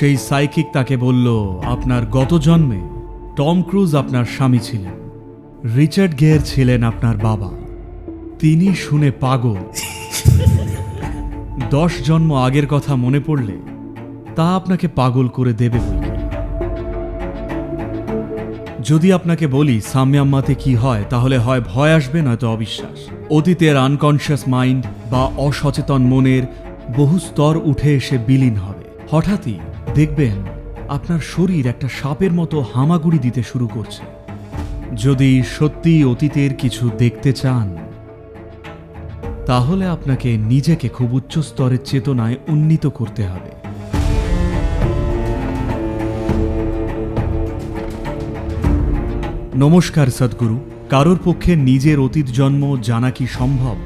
সেই সাইকিক তাকে বলল, আপনার গত জন্মে টম ক্রুজ আপনার স্বামী ছিলেন। রিচার্ড গেয়ার ছিলেন আপনার বাবা। তিনি শুনে পাগল। দশ জন্ম আগের কথা মনে পড়লে তা আপনাকে পাগল করে দেবে বই যদি আপনাকে বলি সাম্যাম্মাতে কি হয়, তাহলে হয় ভয় আসবে, নয়তো অবিশ্বাস। অতীতের আনকনশিয়াস মাইন্ড বা অসচেতন মনের বহু স্তর উঠে এসে বিলীন হবে। হঠাৎই দেখবেন, আপনার শরীর একটা সাপের মতো হামাগুড়ি দিতে শুরু করছে। যদি সত্যি অতীতের কিছু দেখতে চান, তাহলে আপনাকে নিজেকে খুব উচ্চ স্তরের চেতনায় উন্নীত করতে হবে। নমস্কার সদ্গুরু। কারোর পক্ষে নিজের অতীত জন্ম জানা কি সম্ভব?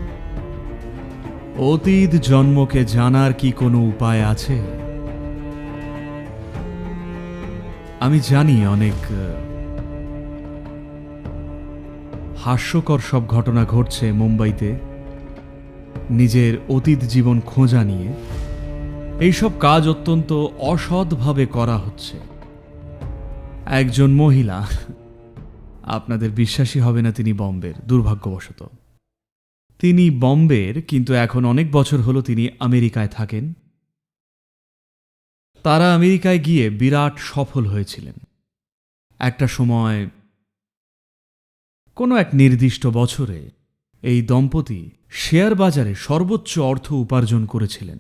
অতীত জন্মকে জানার কি কোনো উপায় আছে? আমি জানি অনেক হাস্যকর সব ঘটনা ঘটছে মুম্বাইতে, নিজের অতীত জীবন খোঁজা নিয়ে। এইসব কাজ অত্যন্ত অসৎভাবে করা হচ্ছে। একজন মহিলা, আপনাদের বিশ্বাসী হবে না তিনি বম্বের, দুর্ভাগ্যবশত। তিনি বম্বের, কিন্তু এখন অনেক বছর হলো তিনি আমেরিকায় থাকেন। তারা আমেরিকায় গিয়ে বিরাট সফল হয়েছিলেন। একটা সময়, কোনো এক নির্দিষ্ট বছরে, এই দম্পতি শেয়ার বাজারে সর্বোচ্চ অর্থ উপার্জন করেছিলেন।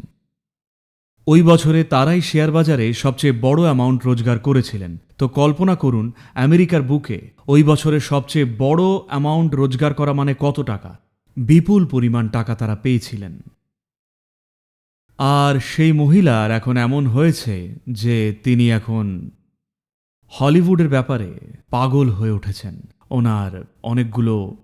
ওই বছরে তারাই শেয়ার বাজারে সবচেয়ে বড় অ্যামাউন্ট রোজগার করেছিলেন। তো কল্পনা করুন, আমেরিকার বুকে ওই বছরে সবচেয়ে বড় অ্যামাউন্ট রোজগার করা মানে কত টাকা? বিপুল পরিমাণ টাকা তারা পেয়েছিলেন। আর সেই মহিলার এখন এমন হয়েছে যে তিনি এখন হলিউডের ব্যাপারে পাগল হয়ে উঠেছেন। ওনার অনেকগুলো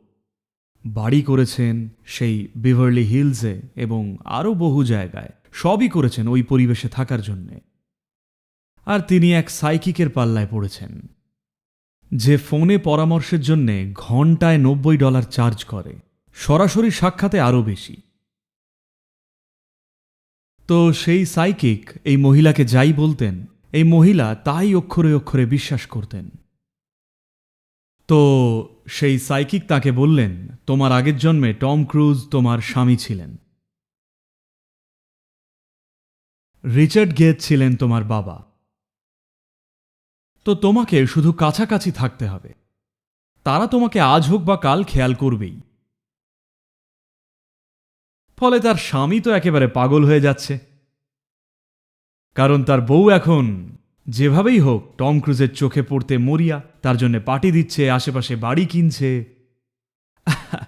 বাড়ি করেছেন সেই বিভার্লি হিলসে এবং আরও বহু জায়গায়। সবই করেছেন ওই পরিবেশে থাকার জন্যে। আর তিনি এক সাইকিকের পাল্লায় পড়েছেন, যে ফোনে পরামর্শের জন্যে ঘন্টায় নব্বই ডলার চার্জ করে। সরাসরি সাক্ষাতে আরও বেশি। তো সেই সাইকিক এই মহিলাকে যাই বলতেন, এই মহিলা তাই অক্ষরে অক্ষরে বিশ্বাস করতেন। তো সেই সাইকিক তাকে বললেন, তোমার আগের জন্মে টম ক্রুজ তোমার স্বামী ছিলেন। রিচার্ড গেট ছিলেন তোমার বাবা। তো তোমাকে শুধু কাছাকাছি থাকতে হবে। তারা তোমাকে আজ হোক বা কাল খেয়াল করবেই। ফলে তার স্বামী তো একেবারে পাগল হয়ে যাচ্ছে। কারণ তার বউ এখন যেভাবেই হোক টম ক্রুজের চোখে পড়তে মরিয়া, তার জন্য পার্টি দিচ্ছে, আশেপাশে বাড়ি কিনছে।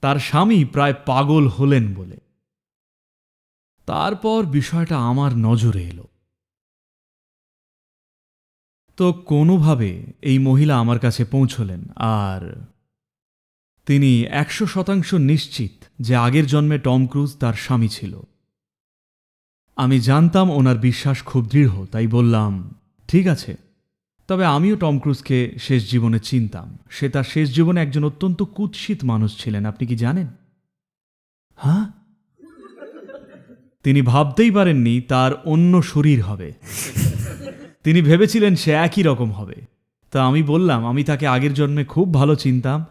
তার স্বামী প্রায় পাগল হলেন বলে। তারপর বিষয়টা আমার নজরে এলো। তো কোনোভাবে এই মহিলা আমার কাছে পৌঁছলেন, আর তিনি একশো শতাংশ নিশ্চিত যে আগের জন্মে টম ক্রুজ তার স্বামী ছিল। আমি জানতাম ওনার বিশ্বাস খুব দৃঢ়, তাই বললাম, ঠিক আছে। তবে আমিও টম ক্রুজকে শেষ জীবনে চিনতাম। সে তার শেষ জীবনে একজন অত্যন্ত কুৎসিত মানুষ ছিলেন, আপনি কি জানেন? হ্যাঁ? তিনি ভাবতেই পারেননি তার অন্য শরীর হবে। তিনি ভেবেছিলেন সে একই রকম হবে। তা আমি বললাম, আমি তাকে আগের জন্মে খুব ভালো চিনতাম।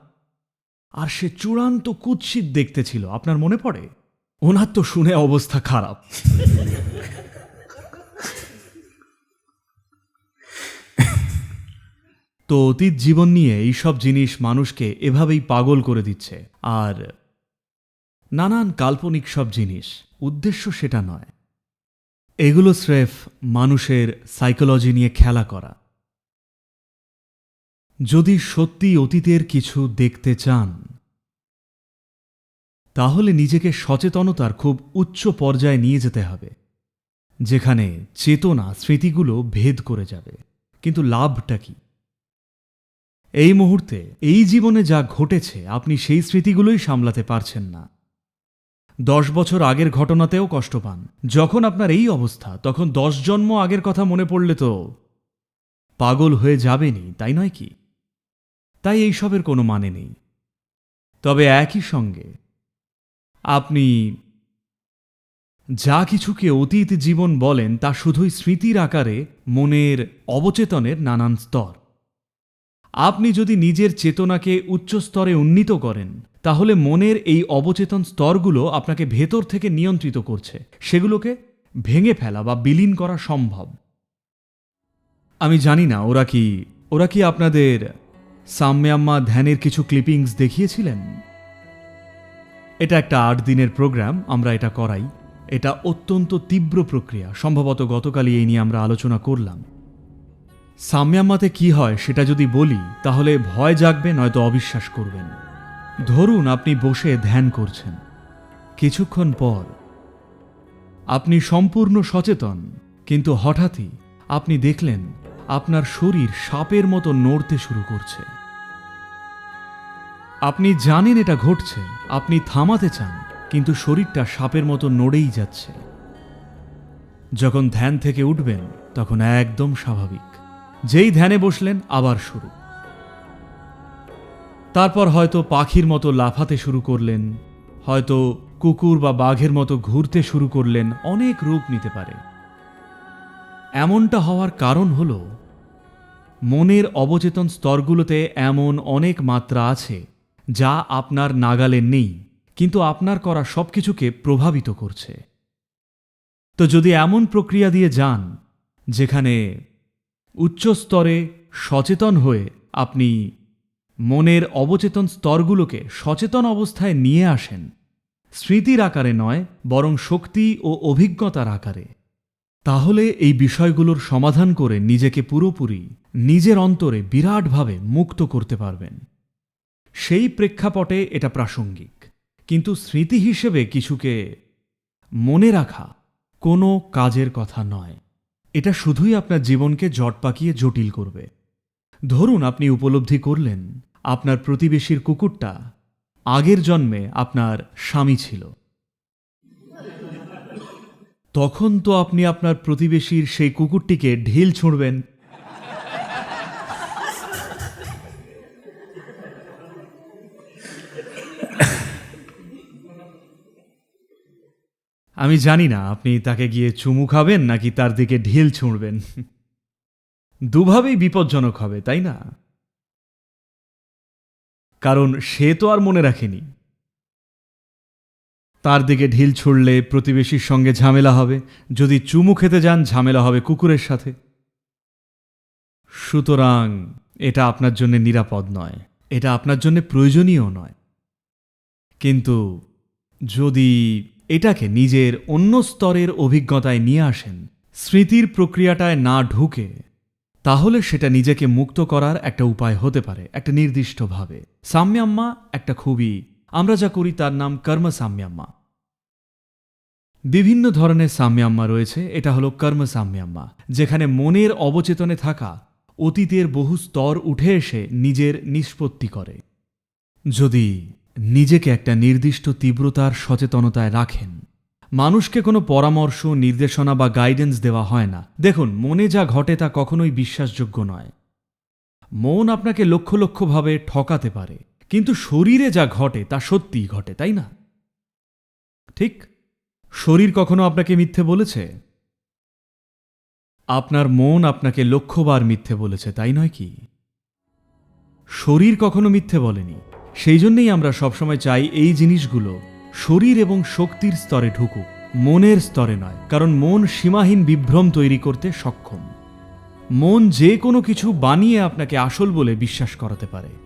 আর সে চূড়ান্ত কুৎসিত দেখতে ছিল। আপনার মনে পড়ে? ওনার তো শুনে অবস্থা খারাপ। তো অতীত জীবন নিয়ে এইসব জিনিস মানুষকে এভাবেই পাগল করে দিচ্ছে। আর নানান কাল্পনিক সব জিনিস, উদ্দেশ্য সেটা নয়। এগুলো স্রেফ মানুষের সাইকোলজি নিয়ে খেলা করা। যদি সত্যি অতীতের কিছু দেখতে চান, তাহলে নিজেকে সচেতনতার খুব উচ্চ পর্যায়ে নিয়ে যেতে হবে, যেখানে চেতনা স্মৃতিগুলো ভেদ করে যাবে। কিন্তু লাভটা কি? এই মুহূর্তে, এই জীবনে যা ঘটেছে, আপনি সেই স্মৃতিগুলোই সামলাতে পারছেন না। দশ বছর আগের ঘটনাতেও কষ্ট পান। যখন আপনার এই অবস্থা, তখন দশ জন্ম আগের কথা মনে পড়লে তো পাগল হয়ে যাবেনি তাই নয় কি? তাই এইসবের কোনো মানে নেই। তবে একই সঙ্গে, আপনি যা কিছুকে অতীত জীবন বলেন, তা শুধুই স্মৃতির আকারে মনের অবচেতনের নানান স্তর। আপনি যদি নিজের চেতনাকে উচ্চ স্তরে উন্নীত করেন, তাহলে মনের এই অবচেতন স্তরগুলো আপনাকে ভেতর থেকে নিয়ন্ত্রিত করছে। সেগুলোকে ভেঙে ফেলা বা বিলীন করা সম্ভব। আমি জানি না, ওরা কি ওরা কি আপনাদের সাম্যাম্মা ধ্যানের কিছু ক্লিপিংস দেখিয়েছিলেন? এটা একটা আট দিনের প্রোগ্রাম আমরা এটা করাই। এটা অত্যন্ত তীব্র প্রক্রিয়া, সম্ভবত গতকালই এই নিয়ে আমরা আলোচনা করলাম। সাম্যাম্মাতে কি হয় সেটা যদি বলি, তাহলে ভয় জাগবে, নয়তো অবিশ্বাস করবেন। ধরুন আপনি বসে ধ্যান করছেন। কিছুক্ষণ পর আপনি সম্পূর্ণ সচেতন, কিন্তু হঠাৎই আপনি দেখলেন আপনার শরীর সাপের মতো নড়তে শুরু করছে। আপনি জানেন এটা ঘটছে, আপনি থামাতে চান, কিন্তু শরীরটা সাপের মতো নড়েই যাচ্ছে। যখন ধ্যান থেকে উঠবেন, তখন একদম স্বাভাবিক। যেই ধ্যানে বসলেন, আবার শুরু। তারপর হয়তো পাখির মতো লাফাতে শুরু করলেন, হয়তো কুকুর বা বাঘের মতো ঘুরতে শুরু করলেন, অনেক রূপ নিতে পারে। এমনটা হওয়ার কারণ হল, মনের অবচেতন স্তরগুলোতে এমন অনেক মাত্রা আছে যা আপনার নাগালে নেই, কিন্তু আপনার করা সবকিছুকে প্রভাবিত করছে। তো যদি এমন প্রক্রিয়া দিয়ে যান, যেখানে উচ্চ স্তরে সচেতন হয়ে আপনি মনের অবচেতন স্তরগুলোকে সচেতন অবস্থায় নিয়ে আসেন, স্মৃতির আকারে নয়, বরং শক্তি ও অভিজ্ঞতার আকারে। তাহলে এই বিষয়গুলোর সমাধান করে নিজেকে পুরোপুরি নিজের অন্তরে বিরাটভাবে মুক্ত করতে পারবেন। সেই প্রেক্ষাপটে এটা প্রাসঙ্গিক। কিন্তু স্মৃতি হিসেবে কিছুকে মনে রাখা কোনো কাজের কথা নয়। এটা শুধুই আপনার জীবনকে জট পাকিয়ে জটিল করবে। ধরুন, আপনি উপলব্ধি করলেন, আপনার প্রতিবেশীর কুকুরটা আগের জন্মে আপনার স্বামী ছিল। তখন তো আপনি আপনার প্রতিবেশীর সেই কুকুরটিকে ঢিল ছুঁড়বেন। আমি জানি না, আপনি তাকে গিয়ে চুমু খাবেন নাকি তার দিকে ঢিল ছুঁড়বেন। দুভাবেই বিপজ্জনক হবে, তাই না? কারণ সে তো আর মনে রাখেনি। তার দিকে ঢিল ছুড়লে প্রতিবেশীর সঙ্গে ঝামেলা হবে। যদি চুমু খেতে যান, ঝামেলা হবে কুকুরের সাথে। সুতরাং এটা আপনার জন্য নিরাপদ নয়। এটা আপনার জন্য প্রয়োজনীয় নয়। কিন্তু যদি এটাকে নিজের অন্য স্তরের অভিজ্ঞতায় নিয়ে আসেন, স্মৃতির প্রক্রিয়াটায় না ঢুকে, তাহলে সেটা নিজেকে মুক্ত করার একটা উপায় হতে পারে, একটা নির্দিষ্টভাবে সাম্যাম্মা একটা খুবই আমরা যা করি তার নাম কর্ম সাম্যাম্মা। বিভিন্ন ধরনের সাম্যাম্মা রয়েছে, এটা হলো কর্ম সাম্যাম্মা, যেখানে মনের অবচেতনে থাকা, অতীতের বহু স্তর উঠে এসে নিজের নিষ্পত্তি করে। যদি নিজেকে একটা নির্দিষ্ট তীব্রতার সচেতনতায় রাখেন, মানুষকে কোনো পরামর্শ, নির্দেশনা বা গাইডেন্স দেওয়া হয় না। দেখুন, মনে যা ঘটে তা কখনোই বিশ্বাসযোগ্য নয়। মন আপনাকে লক্ষ লক্ষভাবে ঠকাতে পারে। কিন্তু শরীরে যা ঘটে, তা সত্যিই ঘটে, তাই না? ঠিক? শরীর কখনো আপনাকে মিথ্যে বলেছে? আপনার মন আপনাকে লক্ষবার মিথ্যে বলেছে, তাই নয় কি? শরীর কখনো মিথ্যে বলেনি। সেই জন্যেই আমরা সবসময় চাই এই জিনিসগুলো শরীর এবং শক্তির স্তরে ঢুকুক, মনের স্তরে নয়, কারণ মন সীমাহীন বিভ্রম তৈরি করতে সক্ষম। মন যে কোনো কিছু বানিয়ে আপনাকে আসল বলে বিশ্বাস করাতে পারে।